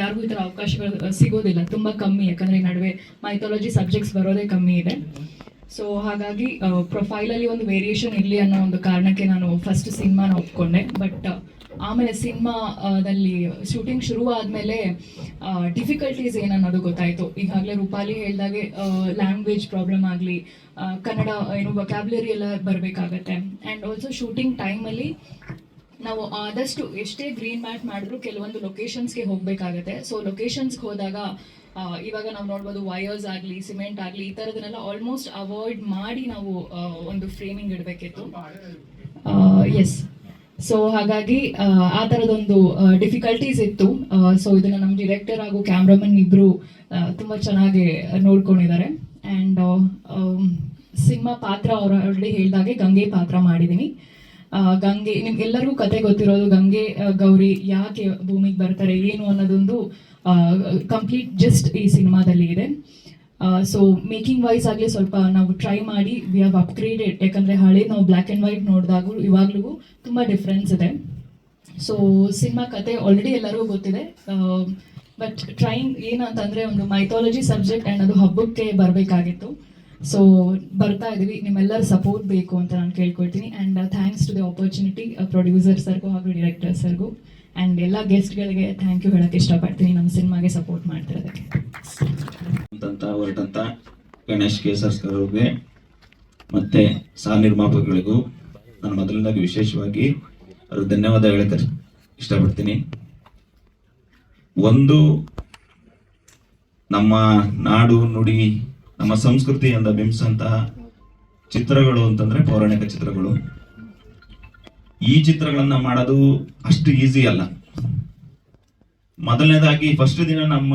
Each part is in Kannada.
ಯಾರಿಗೂ ಈ ಥರ ಅವಕಾಶಗಳು ಸಿಗೋದಿಲ್ಲ. ತುಂಬ ಕಮ್ಮಿ, ಯಾಕಂದರೆ ಈ ನಡುವೆ ಮೈಥಾಲಜಿ ಸಬ್ಜೆಕ್ಟ್ಸ್ ಬರೋದೇ ಕಮ್ಮಿ ಇದೆ. ಸೊ ಹಾಗಾಗಿ ಪ್ರೊಫೈಲಲ್ಲಿ ಒಂದು ವೇರಿಯೇಷನ್ ಇರಲಿ ಅನ್ನೋ ಒಂದು ಕಾರಣಕ್ಕೆ ನಾನು ಫಸ್ಟ್ ಸಿನಿಮಾನ ಒಪ್ಕೊಂಡೆ. ಬಟ್ ಆಮೇಲೆ ಸಿನಿಮಾದಲ್ಲಿ ಶೂಟಿಂಗ್ ಶುರು ಆದಮೇಲೆ ಡಿಫಿಕಲ್ಟೀಸ್ ಏನನ್ನೋದು ಗೊತ್ತಾಯಿತು. ಈಗಾಗಲೇ ರೂಪಾಲಿ ಹೇಳಿದಾಗೆ ಲ್ಯಾಂಗ್ವೇಜ್ ಪ್ರಾಬ್ಲಮ್ ಆಗಲಿ ಕನ್ನಡ, ಏನು ವೊಕ್ಯಾಬ್ಲರಿ ಎಲ್ಲ ಬರಬೇಕಾಗತ್ತೆ. ಆ್ಯಂಡ್ ಆಲ್ಸೋ ಶೂಟಿಂಗ್ ಟೈಮಲ್ಲಿ ನಾವು ಆದಷ್ಟು ಎಷ್ಟೇ ಗ್ರೀನ್ ಮ್ಯಾಟ್ ಮಾಡಿದ್ರು ಕೆಲವೊಂದು ಲೊಕೇಶನ್ಸ್ಗೆ ಹೋಗಬೇಕಾಗತ್ತೆ. ಸೊ ಲೊಕೇಶನ್ಸ್ಗೆ ಹೋದಾಗ ಇವಾಗ ನಾವು ನೋಡ್ಬೋದು ವೈಯರ್ಸ್ ಆಗಲಿ ಸಿಮೆಂಟ್ ಆಗಲಿ ಈ ಥರದನ್ನೆಲ್ಲ ಆಲ್ಮೋಸ್ಟ್ ಅವಾಯ್ಡ್ ಮಾಡಿ ನಾವು ಒಂದು ಫ್ರೇಮಿಂಗ್ ಇಡಬೇಕಿತ್ತು. ಎಸ್ ಸೊ ಹಾಗಾಗಿ ಆ, ಥರದೊಂದು ಡಿಫಿಕಲ್ಟೀಸ್ ಇತ್ತು. ಸೊ ಇದನ್ನು ನಮ್ಮ ಡಿರೆಕ್ಟರ್ ಹಾಗೂ ಕ್ಯಾಮ್ರಾಮನ್ ಇಬ್ಬರು ತುಂಬ ಚೆನ್ನಾಗಿ ನೋಡ್ಕೊಂಡಿದ್ದಾರೆ. ಆ್ಯಂಡ್ ಸಿನಿಮಾ ಪಾತ್ರ ಅವ್ರು ಆಲ್ರೆಡಿ ಹೇಳ್ದಾಗೆ ಗಂಗೆ ಪಾತ್ರ ಮಾಡಿದ್ದೀನಿ ಗಂಗೆ, ನಿಮ್ಗೆಲ್ಲರಿಗೂ ಕತೆ ಗೊತ್ತಿರೋದು ಗಂಗೆ ಗೌರಿ ಯಾಕೆ ಭೂಮಿಗೆ ಬರ್ತಾರೆ, ಏನು ಅನ್ನೋದೊಂದು ಕಂಪ್ಲೀಟ್ ಜಸ್ಟ್ ಈ ಸಿನಿಮಾದಲ್ಲಿ ಇದೆ. ಸೊ ಮೇಕಿಂಗ್ ವೈಸ್ ಆಗಲಿ ಸ್ವಲ್ಪ ನಾವು ಟ್ರೈ ಮಾಡಿ ವಿ ಹ್ಯಾವ್ ಅಪ್ಗ್ರೇಡೆಡ್ ಯಾಕಂದರೆ ಹಳೆ ನಾವು ಬ್ಲ್ಯಾಕ್ ಆ್ಯಂಡ್ ವೈಟ್ ನೋಡಿದಾಗ ಇವಾಗಲೂ ತುಂಬ ಡಿಫ್ರೆನ್ಸ್ ಇದೆ. ಸೊ ಸಿನಿಮಾ ಕತೆ ಆಲ್ರೆಡಿ ಎಲ್ಲರಿಗೂ ಗೊತ್ತಿದೆ. ಬಟ್ ಟ್ರೈಂಗ್ ಏನಂತಂದರೆ ಒಂದು ಮೈಥಾಲಜಿ ಸಬ್ಜೆಕ್ಟ್ ಆ್ಯಂಡ್ ಅದು ಹಬ್ಬಕ್ಕೆ ಬರಬೇಕಾಗಿತ್ತು. ಸೊ ಬರ್ತಾ ಇದೀವಿ. ನಿಮ್ಮೆಲ್ಲರ ಸಪೋರ್ಟ್ ಬೇಕು ಅಂತ ನಾನು ಕೇಳ್ಕೊಳ್ತೀನಿ. And thanks to the opportunity producer ಸರ್ಗೂ ಹಾಗೂ ಡಿರೆಕ್ಟರ್ ಸರ್ಗೂ. ಆ್ಯಂಡ್ ಎಲ್ಲ ಗೆಸ್ಟ್ಗಳಿಗೆ ಥ್ಯಾಂಕ್ ಯು ಹೇಳೋಕ್ಕೆ ಇಷ್ಟಪಡ್ತೀನಿ. ನಮ್ಮ ಸಿನಿಮಾಗೆ ಸಪೋರ್ಟ್ ಮಾಡ್ತಿರೋದಕ್ಕೆ. ಅಂತಂತ, ಹೊರಟಂತ, ಗಣೇಶ್ ಕೇಸರ್ಸ್ಗಳಿಗೆ ಅವ್ರಿಗೆ ಮತ್ತೆ ಸಹ ನಿರ್ಮಾಪಕಗಳಿಗೂ ನಾನು ಮೊದಲನೇದಾಗಿ ವಿಶೇಷವಾಗಿ ಅವ್ರಿಗೆ ಧನ್ಯವಾದ ಹೇಳಕ್ಕೆ ಇಷ್ಟಪಡ್ತೀನಿ. ಒಂದು ನಮ್ಮ ನಾಡು ನುಡಿ ನಮ್ಮ ಸಂಸ್ಕೃತಿಯಿಂದ ಬಿಂಬಿಸಂತಹ ಚಿತ್ರಗಳು ಅಂತಂದ್ರೆ ಪೌರಾಣಿಕ ಚಿತ್ರಗಳು. ಈ ಚಿತ್ರಗಳನ್ನ ಮಾಡೋದು ಅಷ್ಟು ಈಸಿ ಅಲ್ಲ. ಮೊದಲನೇದಾಗಿ ಫಸ್ಟ್ ದಿನ ನಮ್ಮ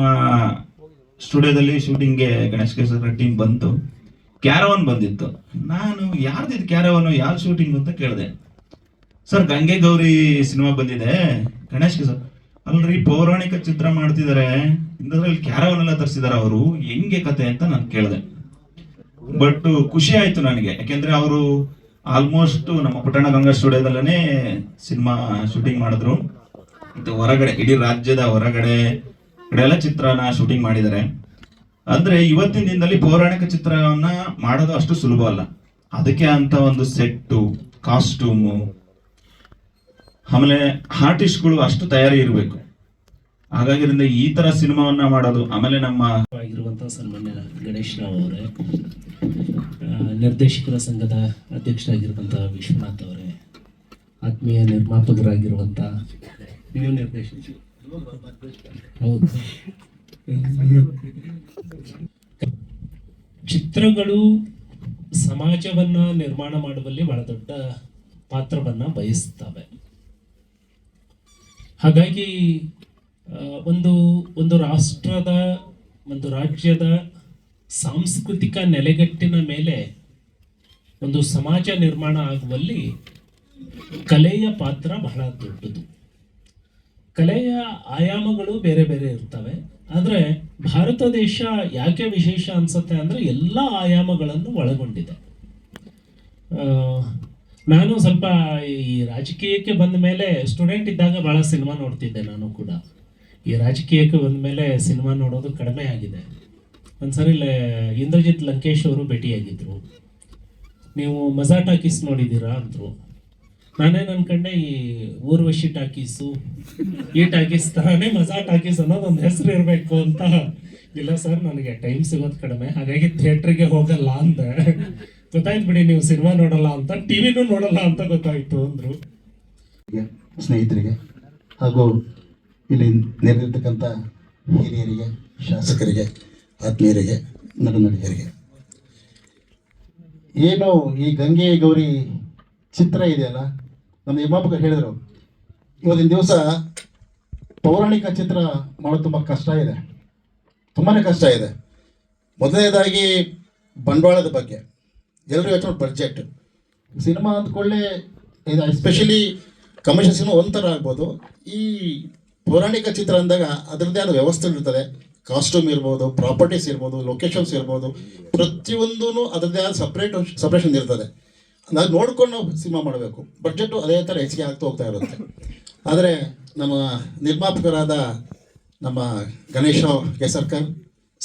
ಸ್ಟುಡಿಯೋದಲ್ಲಿ ಶೂಟಿಂಗ್ಗೆ ಗಣೇಶ್ ಕೇಸರ ಟೀಮ್ ಬಂತು. ಕ್ಯಾರವನ್ ಬಂದಿತ್ತು. ನಾನು ಯಾರ್ದಿದ್ ಕ್ಯಾರವನ್ ಯಾರ್ ಶೂಟಿಂಗ್ ಅಂತ ಕೇಳಿದೆ. ಸರ್ ಗಂಗೆ ಗೌರಿ ಸಿನಿಮಾ ಬಂದಿದೆ. ಗಣೇಶ್ ಕೇಸರ್ ಅಲ್ರಿ, ಪೌರಾಣಿಕ ಚಿತ್ರ ಮಾಡ್ತಿದ್ದಾರೆ ಇಂಥದ್ರಲ್ಲಿ ಕ್ಯಾರವನ್ನೆಲ್ಲ ತರಿಸಿದಾರೆ ಅವರು. ಹೆಂಗೆ ಕತೆ ಅಂತ ನಾನು ಕೇಳಿದೆ. ಬಟ್ ಖುಷಿ ಆಯ್ತು ನನಗೆ. ಯಾಕೆಂದ್ರೆ ಅವರು ಆಲ್ಮೋಸ್ಟ್ ನಮ್ಮ ಪಟ್ಟಣ ಗಂಗಾ ಸ್ಟುಡಿಯೋದಲ್ಲೇ ಸಿನಿಮಾ ಶೂಟಿಂಗ್ ಮಾಡಿದ್ರು. ಮತ್ತೆ ಹೊರಗಡೆ, ಇಡೀ ರಾಜ್ಯದ ಹೊರಗಡೆ ಕಡೆ ಎಲ್ಲ ಚಿತ್ರನ ಶೂಟಿಂಗ್ ಮಾಡಿದ್ದಾರೆ ಅಂದ್ರೆ ಇವತ್ತಿನ ದಿನದಲ್ಲಿ ಪೌರಾಣಿಕ ಚಿತ್ರವನ್ನ ಮಾಡೋದು ಅಷ್ಟು ಸುಲಭ ಅಲ್ಲ ಅದಕ್ಕೆ ಅಂತ ಒಂದು ಸೆಟ್ಟು ಕಾಸ್ಟ್ಯೂಮು ಆಮೇಲೆ ಆರ್ಟಿಸ್ಟ್ಗಳು ಅಷ್ಟು ತಯಾರಿ ಇರಬೇಕು ಹಾಗಾಗಿರಿಂದ ಈ ತರ ಸಿನಿಮಾವನ್ನ ಮಾಡೋದು ಆಮೇಲೆ ನಮ್ಮ ಆಗಿರುವಂಥ ಸನ್ಮಾನ್ಯ ಗಣೇಶ್ ರಾವ್ ಅವರೇ ನಿರ್ದೇಶಕರ ಸಂಘದ ಅಧ್ಯಕ್ಷರಾಗಿರುವಂತಹ ವಿಶ್ವನಾಥ್ ಅವರೇ ಆತ್ಮೀಯ ನಿರ್ಮಾಪಕರಾಗಿರುವಂಥ ನೀವು ನಿರ್ದೇಶಕ ಹೌದು. ಚಿತ್ರಗಳು ಸಮಾಜವನ್ನ ನಿರ್ಮಾಣ ಮಾಡುವಲ್ಲಿ ಬಹಳ ದೊಡ್ಡ ಪಾತ್ರವನ್ನ ವಹಿಸ್ತವೆ ಹಾಗಾಗಿ ಒಂದು ಒಂದು ರಾಷ್ಟ್ರದ, ಒಂದು ರಾಜ್ಯದ ಸಾಂಸ್ಕೃತಿಕ ನೆಲೆಗಟ್ಟಿನ ಮೇಲೆ ಒಂದು ಸಮಾಜ ನಿರ್ಮಾಣ ಆಗುವಲ್ಲಿ ಕಲೆಯ ಪಾತ್ರ ಬಹಳ ದೊಡ್ಡದು. ಕಲೆಯ ಆಯಾಮಗಳು ಬೇರೆ ಬೇರೆ ಇರ್ತವೆ. ಆದರೆ ಭಾರತ ದೇಶ ಯಾಕೆ ವಿಶೇಷ ಅನ್ಸುತ್ತೆ ಅಂದರೆ ಎಲ್ಲ ಆಯಾಮಗಳನ್ನು ಒಳಗೊಂಡಿದೆ. ನಾನು ಸ್ವಲ್ಪ ಈ ರಾಜಕೀಯಕ್ಕೆ ಬಂದ ಮೇಲೆ ಸ್ಟೂಡೆಂಟ್ ಇದ್ದಾಗ ಭಾಳ ಸಿನಿಮಾ ನೋಡ್ತಿದ್ದೆ ನಾನು ಕೂಡ. ಈ ರಾಜಕೀಯಕ್ಕೆ ಬಂದ ಮೇಲೆ ಸಿನಿಮಾ ನೋಡೋದು ಕಡಿಮೆ ಆಗಿದೆ. ಒಂದ್ಸರಿ ಇಂದ್ರಜಿತ್ ಲಂಕೇಶ್ ಅವರು ಭೇಟಿಯಾಗಿದ್ದರು ನೀವು ಮಜಾ ಟಾಕೀಸ್ ನೋಡಿದ್ದೀರಾ ಅಂದರು. ನನ್ನ ಕಣ್ಣೆ ಈ ಊರ್ವಶಿ ಟಾಕೀಸು ಈ ಟಾಕೀಸ್ ತರಾನೇ ಮಜಾ ಟಾಕೀಸ್ ಅನ್ನೋದು ಒಂದು ಹೆಸರು ಇರಬೇಕು ಅಂತ. ಇಲ್ಲ ಸರ್, ನನಗೆ ಟೈಮ್ ಸಿಗೋದು ಕಡಿಮೆ. ಹಾಗಾಗಿ ಥಿಯೇಟ್ರಿಗೆ ಹೋಗಲ್ಲ ಅಂದೆ. ಗೊತ್ತಾಯ್ತು ಬಿಡಿ, ನೀವು ಸಿನಿಮಾ ನೋಡಲ್ಲ ಅಂತ, ಟಿವಿನೂ ನೋಡಲ್ಲ ಅಂತ ಗೊತ್ತಾಯ್ತು ಅಂದ್ರು. ಸ್ನೇಹಿತರಿಗೆ ಹಾಗೂ ಇಲ್ಲಿ ನೆರೆದಿರ್ತಕ್ಕಂಥ ಹಿರಿಯರಿಗೆ, ಶಾಸಕರಿಗೆ, ಆತ್ಮೀಯರಿಗೆ ನಡುನಡಿಗರಿಗೆ ಏನು ಈ ಗಂಗೆ ಗೌರಿ ಚಿತ್ರ ಇದೆಯಲ್ಲ, ನಮ್ಮ ನಿರ್ಮಾಪಕರು ಹೇಳಿದರು, ಇವತ್ತಿನ ದಿವಸ ಪೌರಾಣಿಕ ಚಿತ್ರ ಮಾಡೋದು ತುಂಬ ಕಷ್ಟ ಇದೆ. ತುಂಬಾ ಕಷ್ಟ ಇದೆ. ಮೊದಲನೇದಾಗಿ ಬಂಡವಾಳದ ಬಗ್ಗೆ. ಎಲ್ಲರೂ ಹೇಳ್ತಾರೆ ಬಜೆಟ್ ಸಿನಿಮಾ ಅಂದ್ಕೊಳ್ಳೆ ಇದು ಎಸ್ಪೆಷಲಿ ಕಮರ್ಷಿಯಲ್ ಸಿನಿಮಾ ಒಂಥರ ಆಗ್ಬೋದು. ಈ ಪೌರಾಣಿಕ ಚಿತ್ರ ಅಂದಾಗ ಅದರದ್ದೇ ಆದ ವ್ಯವಸ್ಥೆ ಇರ್ತದೆ. ಕಾಸ್ಟ್ಯೂಮ್ ಇರ್ಬೋದು ಪ್ರಾಪರ್ಟೀಸ್ ಇರ್ಬೋದು ಲೊಕೇಶನ್ಸ್ ಇರ್ಬೋದು. ಪ್ರತಿಯೊಂದೂ ಅದರದ್ದೇ ಆದ ಸಪ್ರೇಟ್ ಸಪ್ರೇಷನ್ ಇರ್ತದೆ. ನಾವು ನೋಡ್ಕೊಂಡು ಸಿನಿಮಾ ಮಾಡಬೇಕು. ಬಡ್ಜೆಟು ಅದೇ ಥರ ಹೆಚ್ಚಿಗೆ ಆಗ್ತಾ ಹೋಗ್ತಾ ಇರುತ್ತೆ. ಆದರೆ ನಮ್ಮ ನಿರ್ಮಾಪಕರಾದ ನಮ್ಮ ಗಣೇಶ ಕೇಸರ್ಕರ್,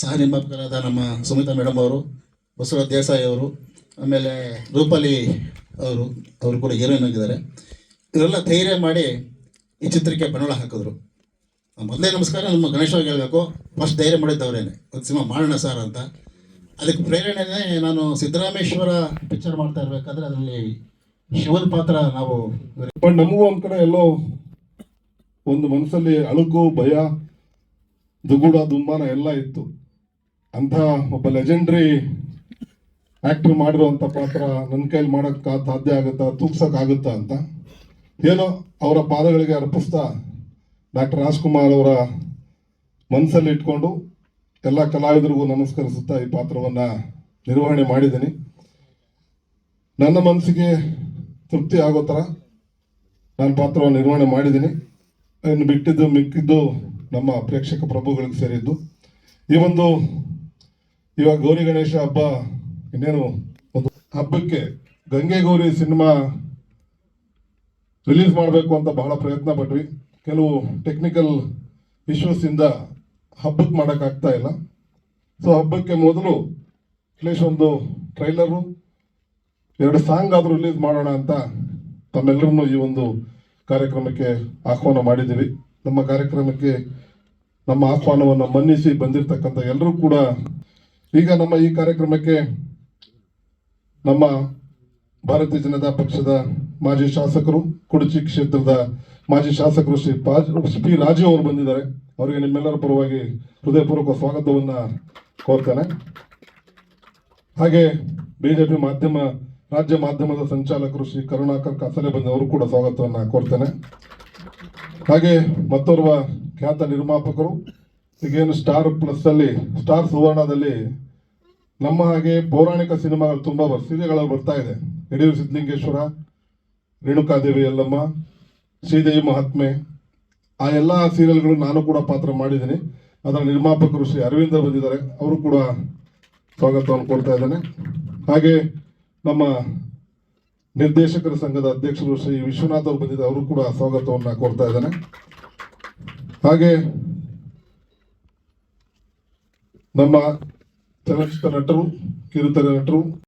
ಸಹ ನಿರ್ಮಾಪಕರಾದ ನಮ್ಮ ಸುಮಿತಾ ಮೇಡಮ್ ಅವರು, ಬಸವರಾಜ್ ದೇಸಾಯಿ ಅವರು ಆಮೇಲೆ ರೂಪಾಲಿ ಅವರು ಅವರು ಕೂಡ ಹೀರೋಯಿನ್ ಆಗಿದ್ದಾರೆ. ಇವರೆಲ್ಲ ಧೈರ್ಯ ಮಾಡಿ ಈ ಚಿತ್ರಕ್ಕೆ ಬಂಡವಾಳ ಹಾಕಿದ್ರು. ಮೊದಲೇ ನಮಸ್ಕಾರ, ನಮ್ಮ ಗಣೇಶ ಅವ್ರಿಗೆ ಹೇಳಬೇಕು. ಫಸ್ಟ್ ಧೈರ್ಯ ಮಾಡಿದ್ದವರೇನೆ. ಒಂದು ಸಿನಿಮಾ ಮಾಡೋಣ ಸರ್ ಅಂತ. ಅದಕ್ಕೆ ಪ್ರೇರಣೆನೇ ನಾನು ಸಿದ್ದರಾಮೇಶ್ವರ ಪಿಕ್ಚರ್ ಮಾಡ್ತಾ ಇರಬೇಕಾದ್ರೆ ಅದರಲ್ಲಿ ಶಿವನ ಪಾತ್ರ ನಾವು ಬಟ್ ನಮಗೂ ಒಂದು ಕಡೆ ಎಲ್ಲೋ ಒಂದು ಮನಸ್ಸಲ್ಲಿ ಅಳುಕು ಭಯ, ದುಗುಡ, ದುಂಬಾನ ಎಲ್ಲ ಇತ್ತು. ಅಂತ ಒಬ್ಬ ಲೆಜೆಂಡ್ರಿ ಆಕ್ಟರ್ ಮಾಡಿರುವಂತ ಪಾತ್ರ ನನ್ನ ಕೈಲಿ ಮಾಡಕ್ ಸಾಧ್ಯ ಆಗುತ್ತಾ ತೂಗ್ಸೋಕ್ಕಾಗುತ್ತಾ ಅಂತ ಏನೋ ಅವರ ಪಾದಗಳಿಗೆ ಅರ್ಪಿಸ್ತಾ ಡಾಕ್ಟರ್ ರಾಜ್ಕುಮಾರ್ ಅವರ ಮನಸ್ಸಲ್ಲಿ ಇಟ್ಕೊಂಡು ಎಲ್ಲ ಕಲಾವಿದರಿಗೂ ನಮಸ್ಕರಿಸುತ್ತಾ ಈ ಪಾತ್ರವನ್ನ ನಿರ್ವಹಣೆ ಮಾಡಿದ್ದೀನಿ. ನನ್ನ ಮನಸ್ಸಿಗೆ ತೃಪ್ತಿ ಆಗೋ ಥರ ನಾನು ಪಾತ್ರವನ್ನು ನಿರ್ವಹಣೆ ಮಾಡಿದ್ದೀನಿ. ಇನ್ನು ಬಿಟ್ಟಿದ್ದು, ಮಿಕ್ಕಿದ್ದು ನಮ್ಮ ಪ್ರೇಕ್ಷಕ ಪ್ರಭುಗಳಿಗೆ ಸೇರಿದ್ದು. ಈ ಒಂದು ಇವಾಗ ಗೌರಿ ಗಣೇಶ ಹಬ್ಬ ಇನ್ನೇನು ಒಂದು ಹಬ್ಬಕ್ಕೆ ಗಂಗೆ ಗೌರಿ ಸಿನಿಮಾ ರಿಲೀಸ್ ಮಾಡಬೇಕು ಅಂತ ಬಹಳ ಪ್ರಯತ್ನ ಪಟ್ವಿ. ಕೆಲವು ಟೆಕ್ನಿಕಲ್ ಇಶ್ಯೂಸ್ ಇಂದ ಹಬ್ಬಕ್ಕೆ ಮಾಡೋಕ್ಕಾಗ್ತಾ ಇಲ್ಲ. ಸೊ ಹಬ್ಬಕ್ಕೆ ಮೊದಲು ಅಟ್ಲೀಸ್ಟ್ ಒಂದು ಟ್ರೈಲರು ಎರಡು ಸಾಂಗ್ ಆದರೂ ರಿಲೀಸ್ ಮಾಡೋಣ ಅಂತ ತಮ್ಮೆಲ್ಲರನ್ನು ಈ ಒಂದು ಕಾರ್ಯಕ್ರಮಕ್ಕೆ ಆಹ್ವಾನ ಮಾಡಿದ್ದೀವಿ. ನಮ್ಮ ಕಾರ್ಯಕ್ರಮಕ್ಕೆ ನಮ್ಮ ಆಹ್ವಾನವನ್ನು ಮನ್ನಿಸಿ ಬಂದಿರತಕ್ಕಂಥ ಎಲ್ಲರೂ ಕೂಡ ಈಗ ನಮ್ಮ ಈ ಕಾರ್ಯಕ್ರಮಕ್ಕೆ ನಮ್ಮ ಭಾರತೀಯ ಜನತಾ ಪಕ್ಷದ ಮಾಜಿ ಶಾಸಕರು ಕುಡಚಿ ಕ್ಷೇತ್ರದ ಮಾಜಿ ಶಾಸಕರು ಶ್ರೀ ಪಿ ರಾಜು ಅವರು ಬಂದಿದ್ದಾರೆ. ಅವರಿಗೆ ನಿಮ್ಮೆಲ್ಲರ ಪರವಾಗಿ ಹೃದಯಪೂರ್ವಕ ಸ್ವಾಗತವನ್ನು ಕೋರ್ತೇನೆ. ಹಾಗೆ ಬಿಜೆಪಿ ಮಾಧ್ಯಮ, ರಾಜ್ಯ ಮಾಧ್ಯಮದ ಸಂಚಾಲಕರು ಶ್ರೀ ಕರುಣಾಕರ್ ಕಾಸಲೆ ಬಂದ ಅವರು ಕೂಡ ಸ್ವಾಗತವನ್ನು ಕೋರ್ತೇನೆ. ಹಾಗೆ ಮತ್ತೋರ್ವ ಖ್ಯಾತ ನಿರ್ಮಾಪಕರು, ಈಗೇನು ಸ್ಟಾರ್ ಪ್ಲಸ್ ಅಲ್ಲಿ ಸ್ಟಾರ್ ಸುವರ್ಣದಲ್ಲಿ ನಮ್ಮ ಹಾಗೆ ಪೌರಾಣಿಕ ಸಿನಿಮಾಗಳು ತುಂಬಾ ಬರ್ ಸೀರೆಗಳಲ್ಲಿ ಬರ್ತಾ ಇದೆ. ಯಡಿಯೂರು ಸಿದ್ಧಲಿಂಗೇಶ್ವರ ರೇಣುಕಾದೇವಿ ಯಲ್ಲಮ್ಮ, ಶ್ರೀದೇವಿ ಮಹಾತ್ಮೆ, ಆ ಎಲ್ಲ ಸೀರಿಯಲ್ಗಳು ನಾನು ಕೂಡ ಪಾತ್ರ ಮಾಡಿದ್ದೀನಿ. ಅದರ ನಿರ್ಮಾಪಕರು ಶ್ರೀ ಅರವಿಂದ ಬಂದಿದ್ದಾರೆ. ಅವರು ಕೂಡ ಸ್ವಾಗತವನ್ನು ಕೊಡ್ತಾ ಇದ್ದಾನೆ. ಹಾಗೆ ನಮ್ಮ ನಿರ್ದೇಶಕರ ಸಂಘದ ಅಧ್ಯಕ್ಷರು ಶ್ರೀ ವಿಶ್ವನಾಥ್ ಅವರು ಬಂದಿದ್ದಾರೆ. ಅವರು ಕೂಡ ಸ್ವಾಗತವನ್ನು ಕೊಡ್ತಾ ಇದ್ದಾನೆ. ಹಾಗೆ ನಮ್ಮ ಚಲನಚಿತ್ರ ನಟರು ಕಿರುತೆರೆ ನಟರು.